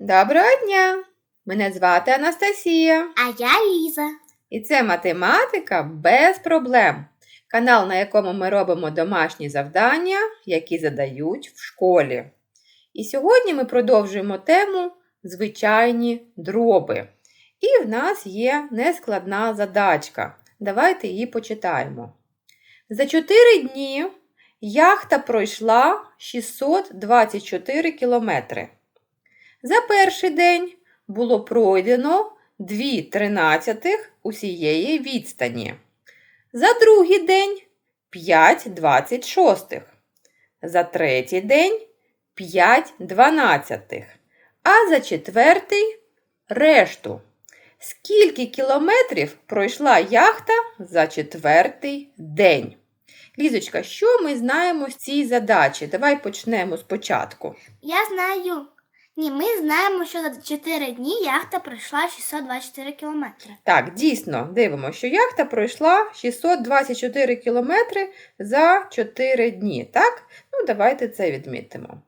Доброго дня! Мене звати Анастасія, А я Ліза. і це математика без проблем. Канал, на якому ми робимо домашні завдання, які задають в школі. І сьогодні ми продовжуємо тему звичайні дроби. І в нас є нескладна задачка. Давайте її почитаємо. За 4 дні яхта пройшла 624 кілометри. За перший день було пройдено 2 тринадцятих усієї відстані. За другий день 5 двадцять шостих. За третій день 5 дванадцятих. А за четвертий решту. Скільки кілометрів пройшла яхта за четвертий день? Лізочка, що ми знаємо з цієї задачі? Давай почнемо спочатку. Я знаю. Ні, ми знаємо, що за 4 дні яхта пройшла 624 кілометри. Так, дійсно, дивимося, що яхта пройшла 624 кілометри за 4 дні. Так? Ну, давайте це відмітимо.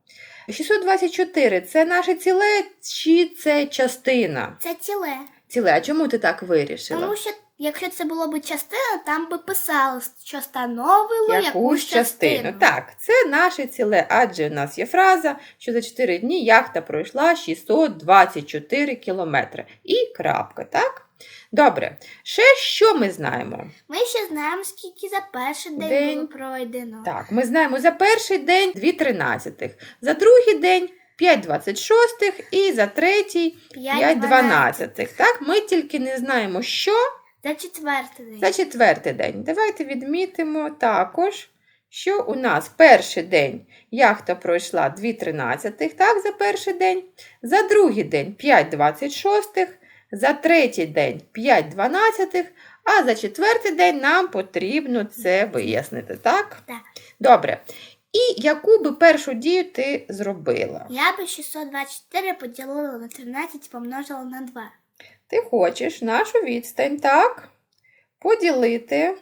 624 це наше ціле чи це частина? Це ціле. Ціле, а чому ти так вирішила? Тому що якщо це було б частина, там би писало, що становило якусь, частину. Так, це наше ціле, адже у нас є фраза, що за 4 дні яхта пройшла 624 кілометри. І крапка, так? Добре. Ще що ми знаємо? Ми ще знаємо, скільки за перший день, День. було пройдено. Так, ми знаємо за перший день 2 тринадцятих, за другий день 5 двадцять шостих і за третій 5 дванадцятих. Так, ми тільки не знаємо, що За четвертий день. за четвертий день. Давайте відмітимо також, що у нас перший день яхта пройшла 2 тринадцятих, так, за перший день, за другий день 5 двадцять шостих, за третій день 5 дванадцятих, а за четвертий день нам потрібно це вияснити, так? Так. Добре. І яку би першу дію ти зробила? Я би 624 поділила на 13 і помножила на 2. Ти хочеш нашу відстань, так? Поділити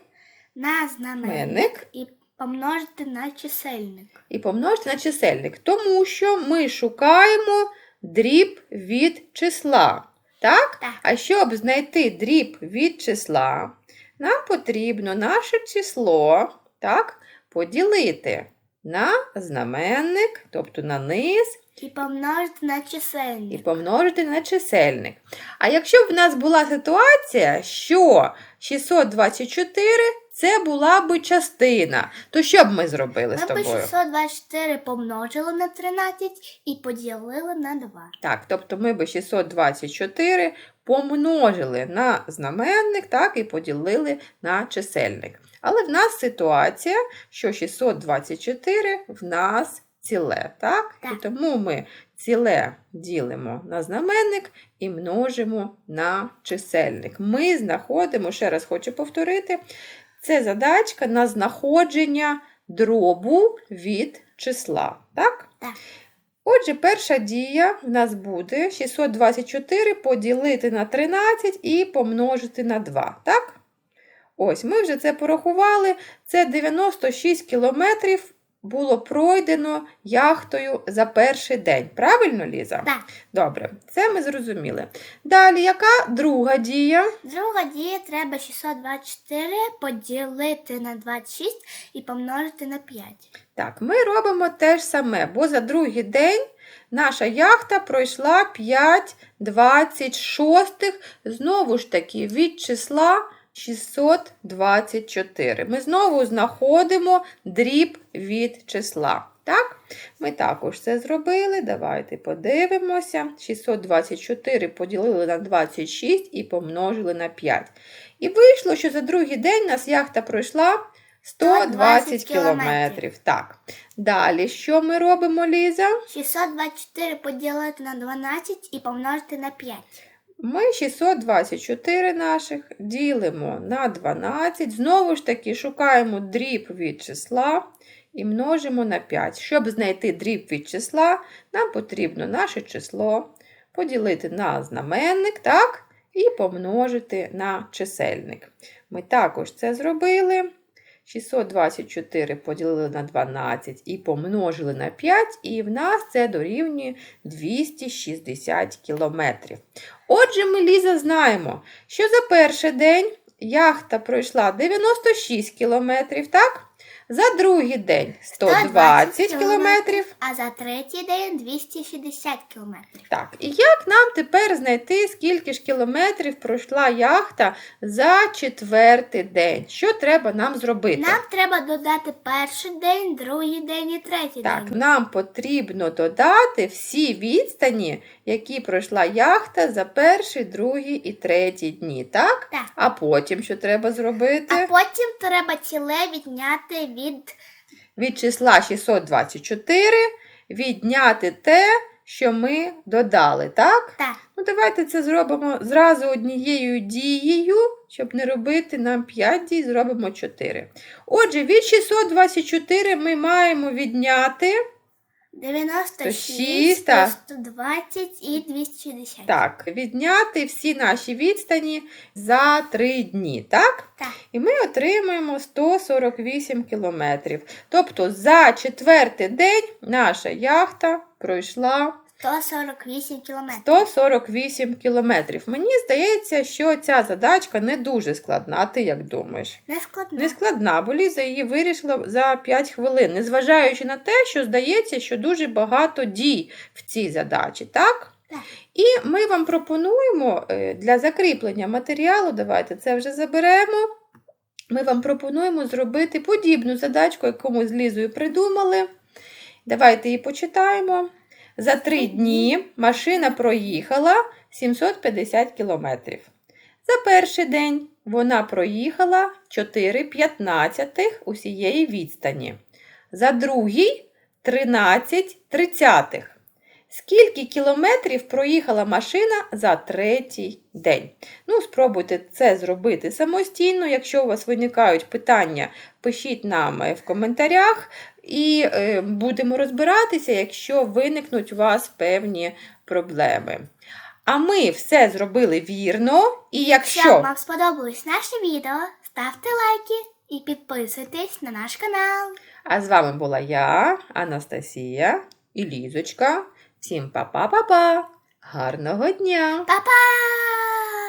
На знаменник і помножити на чисельник. і помножити на чисельник, тому що ми шукаємо дріб від числа. Так? Так. А щоб знайти дріб від числа, нам потрібно наше число так, поділити на знаменник, тобто на низ, І помножити на чисельник. і помножити на чисельник. А якщо б в нас була ситуація, що 624 це була б частина, то що б ми зробили з Ми би тобою? 624 помножили на 13 і поділили на 2. Так, тобто ми би 624 помножили на знаменник, так, і поділили на чисельник. Але в нас ситуація, що 624 в нас ціле, так? Так. І тому ми ціле ділимо на знаменник і множимо на чисельник. Ми знаходимо, ще раз хочу повторити, це задачка на знаходження дробу від числа. Так? Так. Отже, перша дія в нас буде 624 поділити на 13 і помножити на 2. Так? Ось, ми вже це порахували. Це 96 кілометрів було пройдено яхтою за перший день. Правильно, Ліза? Так. Добре, це ми зрозуміли. Далі, яка друга дія? Друга дія треба 624 поділити на 26 і помножити на 5. Так, ми робимо те ж саме, бо за другий день наша яхта пройшла 5 26, знову ж таки, від числа 624. Ми знову знаходимо дріб від числа. Так? Ми також це зробили. Давайте подивимося. 624 поділили на 26 і помножили на 5. І вийшло, що за другий день нас яхта пройшла 120 120 кілометрів. кілометрів. Так. Далі, що ми робимо, Ліза? 624 поділити на 12 і помножити на 5. Ми 624 наших ділимо на 12. Знову ж таки, шукаємо дріб від числа і множимо на 5. Щоб знайти дріб від числа, нам потрібно наше число поділити на знаменник, так? І помножити на чисельник. Ми також це зробили. 624 поділили на 12 і помножили на 5, і в нас це дорівнює 260 кілометрів. Отже, ми, Ліза, знаємо, що за перший день яхта пройшла 96 кілометрів, так? За другий день 120 120 кілометрів. А за третій день 260 кілометрів. Так, і як нам тепер знайти, скільки ж кілометрів пройшла яхта за четвертий день? Що треба нам зробити? Нам треба додати перший день, другий день і третій Так, день. нам потрібно додати всі відстані, які пройшла яхта за перший, другий і третій дні, так? Так. А потім що треба зробити? А потім треба ціле відняти від Від числа 624 відняти те, що ми додали, так? так. Ну, давайте це зробимо зразу однією дією, щоб не робити нам 5 дій, зробимо 4. Отже, від 624 ми маємо відняти 96, 120 і 260. так, відняти всі наші відстані за 3 дні, так? Так. І ми отримаємо 148 кілометрів. Тобто за четвертий день наша яхта пройшла 148 кілометрів. 148 кілометрів. Мені здається, що ця задачка не дуже складна. А ти як думаєш? Не складно. Не складна, бо Ліза її вирішила за 5 хвилин, незважаючи на те, що здається, що дуже багато дій в цій задачі, так? Так. І ми вам пропонуємо е, для закріплення матеріалу, давайте це вже заберемо. Ми вам пропонуємо зробити подібну задачку, яку ми з Лізою придумали. Давайте її почитаємо. За три дні машина проїхала 750 кілометрів. За перший день вона проїхала 4,15 усієї відстані. За другий 13 тридцятих. Скільки кілометрів проїхала машина за третій день? Ну, спробуйте це зробити самостійно. Якщо у вас виникають питання, пишіть нам е, в коментарях і е, будемо розбиратися, якщо виникнуть у вас певні проблеми. А ми все зробили вірно, і Якщо якщо вам сподобалось наше відео, ставте лайки і підписуйтесь на наш канал. А з вами була я, Анастасія і Лізочка. Всім па-па-па-па! Гарного дня! Па-па!